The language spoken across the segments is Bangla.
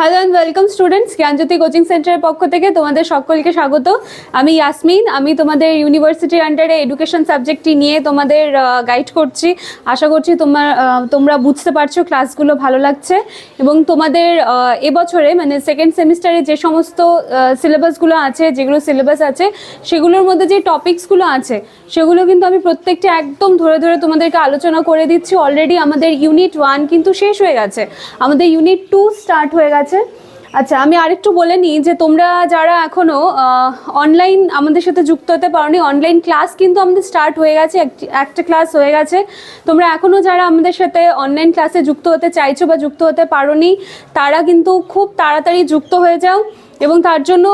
Hello and welcome students Gyanjyoti coaching সেন্টারের পক্ষ থেকে তোমাদের সকলকে স্বাগত। আমি ইয়াসমিন আমি তোমাদের ইউনিভার্সিটির আন্ডারে এডুকেশন সাবজেক্টটি নিয়ে তোমাদের গাইড করছি। আশা করছি তোমার তোমরা বুঝতে পারছ ক্লাসগুলো ভালো লাগছে। এবং তোমাদের এবছরে মানে সেকেন্ড সেমিস্টারে যে সমস্ত সিলেবাসগুলো আছে, যেগুলো সিলেবাস আছে, সেগুলোর মধ্যে যে টপিকসগুলো আছে, সেগুলো কিন্তু আমি প্রত্যেকটা একদম ধরে ধরে তোমাদেরকে আলোচনা করে দিচ্ছি। অলরেডি আমাদের ইউনিট ওয়ান কিন্তু শেষ হয়ে গেছে। আমাদের ইউনিট টু স্টার্ট হয়ে গেছে। আচ্ছা আমি আরেকটু বলে নিই যে তোমরা যারা এখনও অনলাইন আমাদের সাথে যুক্ত হতে পারোনি অনলাইন ক্লাস কিন্তু আমাদের স্টার্ট হয়ে গেছে একটা ক্লাস হয়ে গেছে। তোমরা এখনও যারা আমাদের সাথে অনলাইন ক্লাসে যুক্ত হতে চাইছো বা যুক্ত হতে পারোনি, তারা কিন্তু খুব তাড়াতাড়ি যুক্ত হয়ে যাও। এবং তার জন্য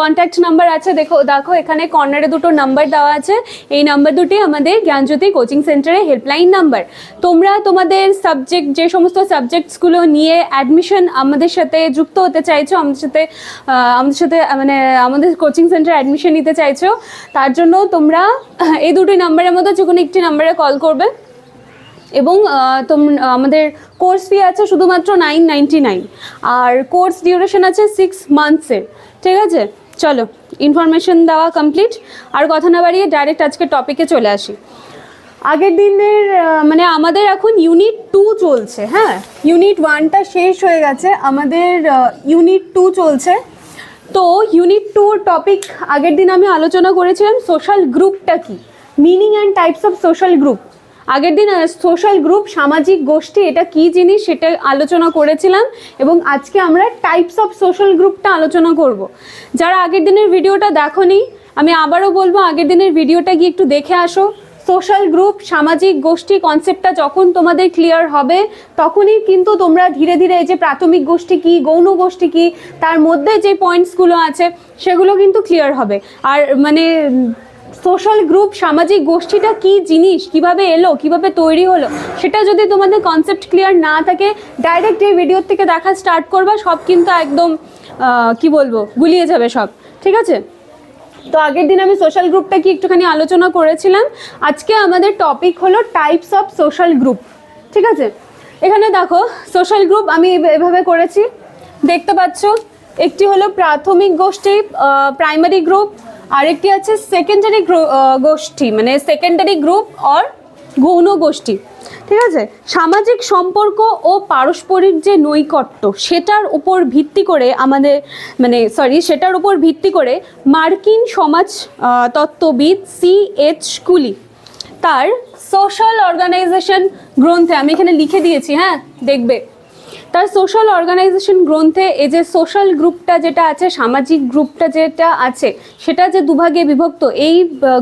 কন্ট্যাক্ট নাম্বার আছে। দেখো দেখো, এখানে কর্নারে দুটো নাম্বার দেওয়া আছে। এই নাম্বার দুটি আমাদের জ্ঞানজ্যোতি কোচিং সেন্টারের হেল্পলাইন নাম্বার তোমরা তোমাদের সাবজেক্ট যে সমস্ত সাবজেক্টসগুলো নিয়ে অ্যাডমিশন আমাদের সাথে যুক্ত হতে চাইছো, আমাদের সাথে আমাদের সাথে মানে আমাদের কোচিং সেন্টারে অ্যাডমিশন নিতে চাইছো, তার জন্য তোমরা এই দুটি নাম্বারের মধ্যে যে কোনো একটি নাম্বারে কল করবে। এবং তোম, আমাদের কোর্স ফি আছে শুধুমাত্র নাইন নাইনটি নাইন আর কোর্স ডিউরেশন আছে সিক্স মান্থসের ঠিক আছে? চলো ইনফরমেশন দেওয়া কমপ্লিট আর কথা না বাড়িয়ে ডাইরেক্ট আজকে টপিকে চলে আসি। আগের দিনের মানে আমাদের এখন ইউনিট টু চলছে হ্যাঁ? ইউনিট ওয়ানটা শেষ হয়ে গেছে, আমাদের ইউনিট টু চলছে। তো ইউনিট টুর টপিক আগের দিন আমি আলোচনা করেছিলাম সোশ্যাল গ্রুপটা কি? Meaning and types of social group আগের দিন সোশ্যাল গ্রুপ সামাজিক গোষ্ঠী, এটা কি জিনিস সেটা আলোচনা করেছিলাম এবং আজকে আমরা টাইপস অফ সোশ্যাল গ্রুপটা আলোচনা করব। যারা আগের দিনের ভিডিওটা দেখোনি, আমি আবারও বলব, আগের দিনের ভিডিওটা গিয়ে একটু দেখে আসো। সোশ্যাল গ্রুপ সামাজিক গোষ্ঠী কনসেপ্টটা যখন তোমাদের ক্লিয়ার হবে, তখনই কিন্তু তোমরা ধীরে ধীরে এই যে প্রাথমিক গোষ্ঠী কি, গৌণ গোষ্ঠী কি, তার মধ্যে যে পয়েন্টসগুলো আছে, সেগুলো কিন্তু ক্লিয়ার হবে। আর মানে সোশ্যাল গ্রুপ সামাজিক গোষ্ঠীটা কি জিনিস? কীভাবে এলো? কীভাবে তৈরি হলো? সেটা যদি তোমাদের কনসেপ্ট ক্লিয়ার না থাকে ডাইরেক্ট এই ভিডিওর থেকে দেখা স্টার্ট করবা, সব কিন্তু একদম কি বলব, গুলিয়ে যাবে সব। ঠিক আছে? তো আগের দিন আমি সোশ্যাল গ্রুপটা কি একটুখানি আলোচনা করেছিলাম। আজকে আমাদের টপিক হলো টাইপস অফ সোশ্যাল গ্রুপ ঠিক আছে? এখানে দেখো সোশ্যাল গ্রুপ আমি এভ- এভাবে করেছি। দেখতে পাচ্ছ, একটি হলো প্রাথমিক গোষ্ঠী প্রাইমারি গ্রুপ আরেকটি আছে সেকেন্ডারি গোষ্ঠী মানে সেকেন্ডারি গ্রুপ অর গৌণ গোষ্ঠী। ঠিক আছে? সামাজিক সম্পর্ক ও পারস্পরিক যে নৈকট্য, সেটার উপর ভিত্তি করে আমাদের মানে সরি সেটার উপর ভিত্তি করে মার্কিন সমাজ তত্ত্ববিদ সি এইচ কুলি তার সোশ্যাল অর্গানাইজেশন গ্রন্থে, আমি এখানে লিখে দিয়েছি হ্যাঁ দেখবে। তার সোশ্যাল অর্গানাইজেশন গ্রন্থে এই যে সোশ্যাল গ্রুপটা যেটা আছে, সামাজিক গ্রুপটা যেটা আছে, সেটা যে দুভাগে বিভক্ত, এই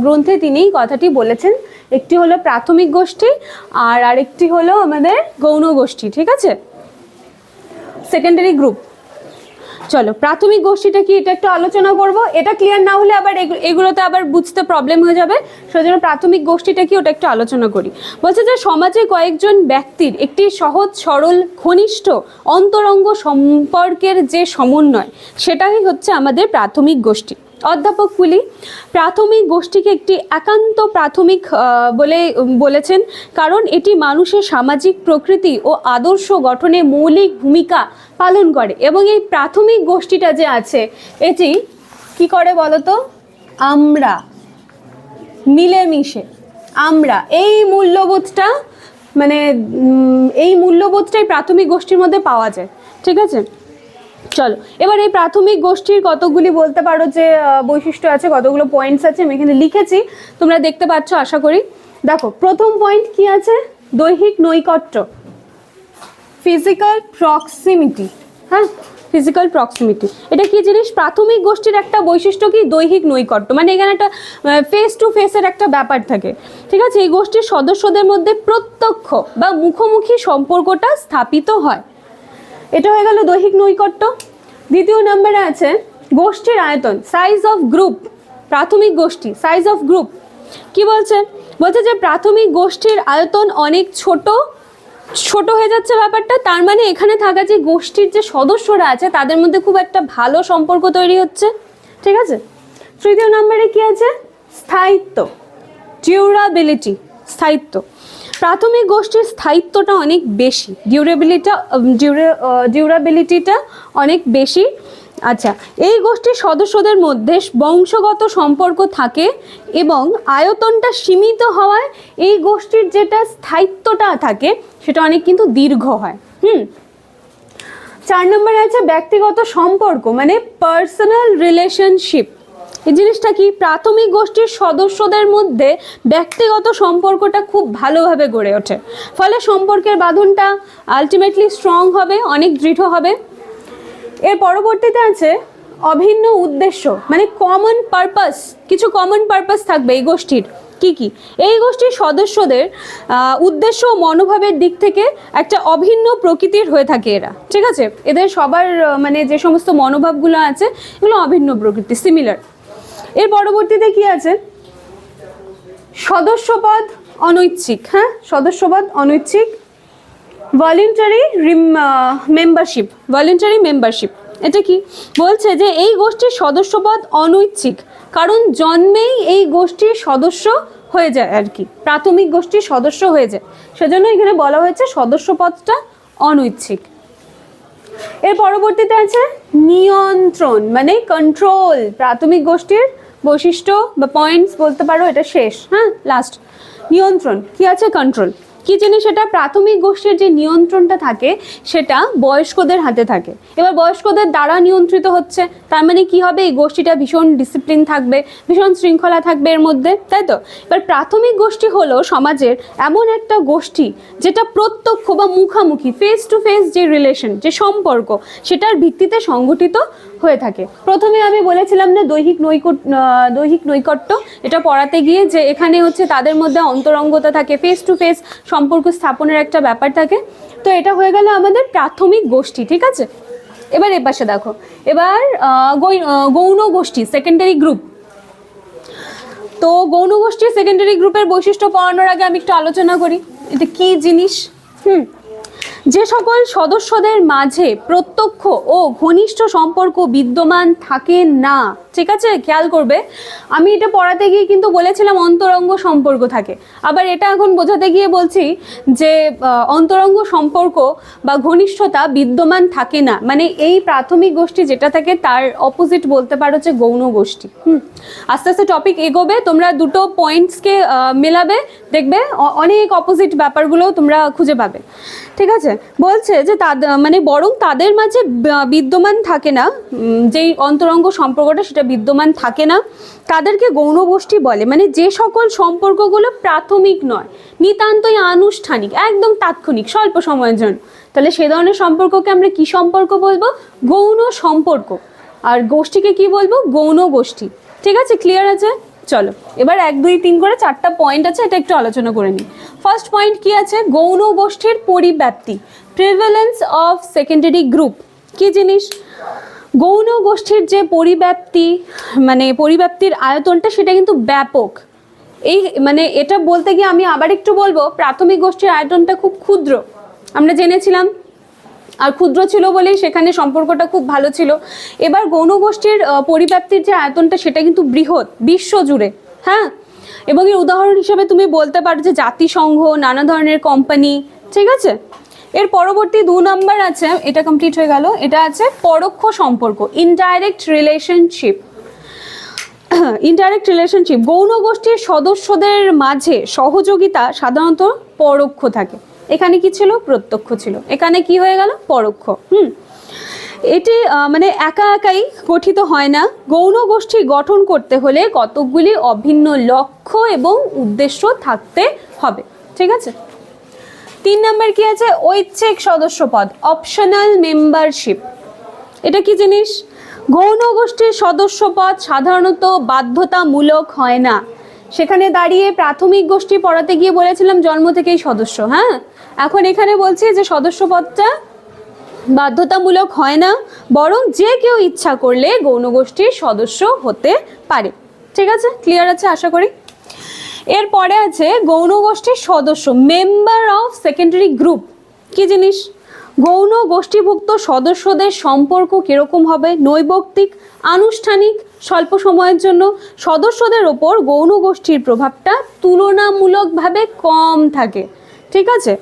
গ্রন্থে তিনি কথাটি বলেছেন। একটি হলো প্রাথমিক গোষ্ঠী আর আরেকটি হলো আমাদের গৌণ গোষ্ঠী, ঠিক আছে? সেকেন্ডারি গ্রুপ চলো, প্রাথমিক গোষ্ঠীটা কি এটা একটু আলোচনা করব? এটা ক্লিয়ার না হলে আবার এগু- এগুলোতে আবার বুঝতে প্রবলেম হয়ে যাবে। সেজন্য প্রাথমিক গোষ্ঠীটা কি ওটা একটু আলোচনা করি। বলছে যে সমাজে কয়েকজন ব্যক্তির একটি সহজ, সরল, ঘনিষ্ঠ, অন্তরঙ্গ সম্পর্কের যে সমন্বয়, সেটাই হচ্ছে আমাদের প্রাথমিক গোষ্ঠী। অধ্যাপক কুলি, প্রাথমিক গোষ্ঠীকে একটি একান্ত প্রাথমিক বলে বলেছেন, কারণ এটি মানুষের সামাজিক প্রকৃতি ও আদর্শ গঠনে মৌলিক ভূমিকা পালন করে। এবং এই প্রাথমিক গোষ্ঠীটা যে আছে, এটি কি করে বলতো? আমরা, মিলেমিশে, আমরা। এই মূল্যবোধটা মানে এই মূল্যবোধটাই প্রাথমিক গোষ্ঠীর মধ্যে পাওয়া যায়। ঠিক আছে? চলো, এবার এই প্রাথমিক গোষ্ঠীর কতগুলি বলতে পারো যে বৈশিষ্ট্য আছে, কতগুলো পয়েন্টস আছে, আমি এখানে লিখেছি, তোমরা দেখতে পাচ্ছ, আশা করি। দেখো, প্রথম পয়েন্ট কি আছে? দৈহিক নৈকট্য। ফিজিক্যাল প্রক্সিমিটি হ্যাঁ ফিজিক্যাল প্রক্সিমিটি এটা কি জিনিস? প্রাথমিক গোষ্ঠীর একটা বৈশিষ্ট্য কি? দৈহিক নৈকট্য। মানে এখানে একটা ফেস টু ফেসের একটা ব্যাপার থাকে। ঠিক আছে? এই গোষ্ঠীর সদস্যদের মধ্যে প্রত্যক্ষ বা মুখোমুখি সম্পর্কটা স্থাপিত হয়। এটা হয়ে গেল দৈহিক নৈকট্য। দ্বিতীয় নম্বরে আছে গোষ্ঠীর আয়তন সাইজ অফ গ্রুপ প্রাথমিক গোষ্ঠী সাইজ অফ গ্রুপ কি বলছে? বলছে যে প্রাথমিক গোষ্ঠীর আয়তন অনেক ছোট ছোট হয়ে যাচ্ছে ব্যাপারটা, তার মানে এখানে থাকা যে গোষ্ঠীর যে সদস্যরা আছে, তাদের মধ্যে খুব একটা ভালো সম্পর্ক তৈরি হচ্ছে। ঠিক আছে? তৃতীয় নম্বরে কি আছে? স্থায়িত্ব ডিউরাবিলিটি স্থায়িত্ব। প্রাথমিক গোষ্ঠীর স্থায়িত্বটা অনেক বেশি। ডিউরেবিলিটা ডিউরাবিলিটিটা অনেক বেশি। আচ্ছা এই গোষ্ঠীর সদস্যদের মধ্যে বংশগত সম্পর্ক থাকে এবং আয়তনটা সীমিত হওয়ায় এই গোষ্ঠীর যেটা স্থায়িত্বটা থাকে, সেটা অনেক কিন্তু দীর্ঘ হয়। হুম? চার নম্বরে আছে ব্যক্তিগত সম্পর্ক মানে পার্সোনাল রিলেশনশিপ এই জিনিসটা কি? প্রাথমিক গোষ্ঠীর সদস্যদের মধ্যে ব্যক্তিগত সম্পর্কটা খুব ভালোভাবে গড়ে ওঠে। ফলে সম্পর্কের বাঁধনটা আলটিমেটলি স্ট্রং হবে, অনেক দৃঢ় হবে। এর পরবর্তীতে আছে অভিন্ন উদ্দেশ্য মানে কমন পারপাস কিছু কমন পারপাস থাকবে এই গোষ্ঠীর। কি কি? এই গোষ্ঠীর সদস্যদের উদ্দেশ্য ও মনোভাবের দিক থেকে একটা অভিন্ন প্রকৃতির হয়ে থাকে এরা। ঠিক আছে? এদের সবার মানে যে সমস্ত মনোভাবগুলো আছে, এগুলো অভিন্ন প্রকৃতি সিমিলার এর পরবর্তীতে কি আছে? সদস্যপদ অনৈচ্ছিক হ্যাঁ? সদস্যপদ অনৈচ্ছিক। ভলেন্টারি মেম্বারশিপ ভলেন্টারি মেম্বারশিপ এটা কি? বলছে যে এই গোষ্ঠীর সদস্যপদ অনৈচ্ছিক, কারণ জন্মেই এই গোষ্ঠীর সদস্য হয়ে যায় আর কি, প্রাথমিক গোষ্ঠীর সদস্য হয়ে যায়। সেজন্য এখানে বলা হয়েছে সদস্যপদটা অনৈচ্ছিক। এর পরবর্তীতে আছে নিয়ন্ত্রণ মানে কন্ট্রোল প্রাথমিক গোষ্ঠীর বৈশিষ্ট্য বা পয়েন্টস বলতে পারো, এটা শেষ হ্যাঁ লাস্ট নিয়ন্ত্রণ, কি আছে? কন্ট্রোল কি জিনিস সেটা প্রাথমিক গোষ্ঠীর যে নিয়ন্ত্রণটা থাকে, সেটা বয়স্কদের হাতে থাকে। এবার বয়স্কদের দ্বারা নিয়ন্ত্রিত হচ্ছে, তার মানে কি হবে? এই গোষ্ঠীটা ভীষণ ডিসিপ্লিন থাকবে, ভীষণ শৃঙ্খলা থাকবে এর মধ্যে, তাই তো? এবার প্রাথমিক গোষ্ঠী হলো সমাজের এমন একটা গোষ্ঠী, যেটা প্রত্যক্ষ বা মুখামুখি ফেস টু ফেস যে রিলেশন যে সম্পর্ক, সেটার ভিত্তিতে সংগঠিত হয়ে থাকে। প্রথমে আমি বলেছিলাম না দৈহিক নৈকট দৈহিক নৈকট্য, এটা পড়াতে গিয়ে যে এখানে হচ্ছে তাদের মধ্যে অন্তরঙ্গতা থাকে ফেস টু ফেস সম্পর্ক স্থাপনের একটা ব্যাপার থাকে। তো এটা হয়ে গেল আমাদের প্রাথমিক গোষ্ঠী, ঠিক আছে? এবার এ পাশে দেখো। এবার গৌণ গোষ্ঠী সেকেন্ডারি গ্রুপ তো গৌণ গোষ্ঠীর সেকেন্ডারি গ্রুপের বৈশিষ্ট্য পড়ানোর আগে আমি একটু আলোচনা করি। এটা কি জিনিস? হুম। যে সকল সদস্যদের মাঝে প্রত্যক্ষ ও ঘনিষ্ঠ সম্পর্ক বিদ্যমান থাকে না। ঠিক আছে? খেয়াল করবে। আমি এটা পড়াতে গিয়ে কিন্তু বলেছিলাম অন্তরঙ্গ সম্পর্ক থাকে। আবার এটা এখন বোঝাতে গিয়ে বলছি যে অন্তরঙ্গ সম্পর্ক বা ঘনিষ্ঠতা বিদ্যমান থাকে না। মানে এই প্রাথমিক গোষ্ঠী যেটা থাকে, তার অপোজিট বলতে পারো যে গৌণ গোষ্ঠী। হুম। আস্তে আস্তে টপিক এগোবে, তোমরা দুটো পয়েন্টসকে মেলাবে, দেখবে অনেক অপোজিট ব্যাপারগুলো তোমরা খুঁজে পাবে। ঠিক আছে? বলছে যে তাদের মানে বরং তাদের মাঝে ব- বিদ্যমান থাকে না যেই অন্তরঙ্গ সম্পর্কটা সেটা বিদ্যমান থাকে না, তাদেরকে গৌণ গোষ্ঠী বলে। মানে যে সকল সম্পর্কগুলো প্রাথমিক নয়, নিতান্তই আনুষ্ঠানিক, একদম তাৎক্ষণিক, স্বল্প সময়ের জন্য। তাহলে সে ধরনের সম্পর্ককে আমরা কি সম্পর্ক বলব? গৌণ সম্পর্ক। আর গোষ্ঠীকে কি বলব? গৌণ গোষ্ঠী ঠিক আছে? ক্লিয়ার আছে? চলো, এবার এক, দুই, তিন করে চারটা পয়েন্ট আছে, এটা একটু আলোচনা করে নিই। ফার্স্ট পয়েন্ট কি আছে? গৌণ গোষ্ঠীর পরিব্যাপ্তি। প্রিভেলেন্স অফ সেকেন্ডারি গ্রুপ কি জিনিস? গৌণ গোষ্ঠীর যে পরিব্যাপ্তি মানে পরিব্যাপ্তির আয়তনটা সেটা কিন্তু ব্যাপক। এই মানে এটা বলতে গিয়ে আমি আবার একটু বলব, প্রাথমিক গোষ্ঠীর আয়তনটা খুব ক্ষুদ্র। আমরা জেনেছিলাম, আর ক্ষুদ্র ছিল বলেই সেখানে সম্পর্কটা খুব ভালো ছিল। এবার গৌণ গোষ্ঠীর পরিব্যাপ্তির যে আয়তনটা সেটা কিন্তু বৃহৎ, বিশ্ব জুড়ে হ্যাঁ? এবং এর উদাহরণ হিসেবে তুমি বলতে পারো যে জাতিসংঘ, নানা ধরনের কোম্পানি ঠিক আছে? এর পরবর্তী দু নাম্বার আছে, এটা কমপ্লিট হয়ে গেল, এটা আছে পরোক্ষ সম্পর্ক ইনডাইরেক্ট রিলেশনশিপ ইনডাইরেক্ট রিলেশনশিপ গৌণ গোষ্ঠীর সদস্যদের মাঝে সহযোগিতা সাধারণত পরোক্ষ থাকে। এখানে কি ছিল? প্রত্যক্ষ ছিল। এখানে কি হয়ে গেল? পরোক্ষ। হুম। এটি মানে একা একাই গঠিত হয় না। গৌণ গোষ্ঠী গঠন করতে হলে কতকগুলি অভিন্ন লক্ষ্য এবং উদ্দেশ্য থাকতে হবে। ঠিক আছে? তিন নম্বর কি আছে? ঐচ্ছিক সদস্যপদ অপশনাল মেম্বারশিপ এটা কি জিনিস? গৌণ গোষ্ঠীর সদস্যপদ সাধারণত বাধ্যতামূলক হয় না। সেখানে দাঁড়িয়ে প্রাথমিক গোষ্ঠী পড়াতে গিয়ে বলেছিলাম জন্ম থেকেই সদস্য হ্যাঁ? এখন এখানে বলছি যে সদস্যপদটা বাধ্যতামূলক হয় না, বরং যে কেউ ইচ্ছা করলে গৌণ গোষ্ঠীর সদস্য হতে পারে। ঠিক আছে? ক্লিয়ার আছে? আশা করি। এরপরে আছে গৌণ গোষ্ঠীর সদস্য মেম্বার অফ সেকেন্ডারি গ্রুপ কি জিনিস? গৌণ গোষ্ঠীভুক্ত সদস্যদের সম্পর্ক কীরকম হবে? নৈবক্তিক, আনুষ্ঠানিক, স্বল্প সময়ের জন্য সদস্যদের ওপর গৌণ গোষ্ঠীর প্রভাবটা তুলনামূলকভাবে কম থাকে। ঠিক আছে?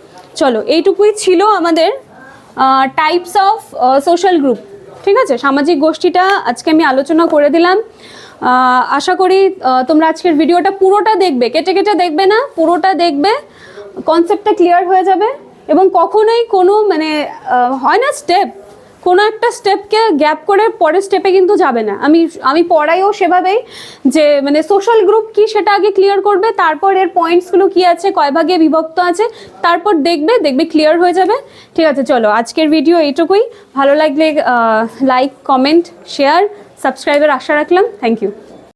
চলো, এইটুকুই ছিল আমাদের টাইপস অফ সোশ্যাল গ্রুপ ঠিক আছে? সামাজিক গোষ্ঠীটা আজকে আমি আলোচনা করে দিলাম। আশা করি তোমরা আজকের ভিডিওটা পুরোটা দেখবে। কেটে কেটে দেখবে না, পুরোটা দেখবে কনসেপ্টটা ক্লিয়ার হয়ে যাবে এবং কখনোই কোনো মানে হয় না স্টেপ কোনো একটা স্টেপকে গ্যাপ করে পরের স্টেপে কিন্তু যাবে না। আমি আমি পড়াইও সেভাবেই যে মানে সোশ্যাল গ্রুপ কি সেটা আগে ক্লিয়ার করবে, তারপর এর পয়েন্টসগুলো কি আছে, কয় ভাগে বিভক্ত আছে, তারপর দেখবে দেখবে ক্লিয়ার হয়ে যাবে। ঠিক আছে, চলো, আজকের ভিডিও এইটুকুই। ভালো লাগলে লাইক কমেন্ট শেয়ার সাবস্ক্রাইবের আশা রাখলাম। Thank you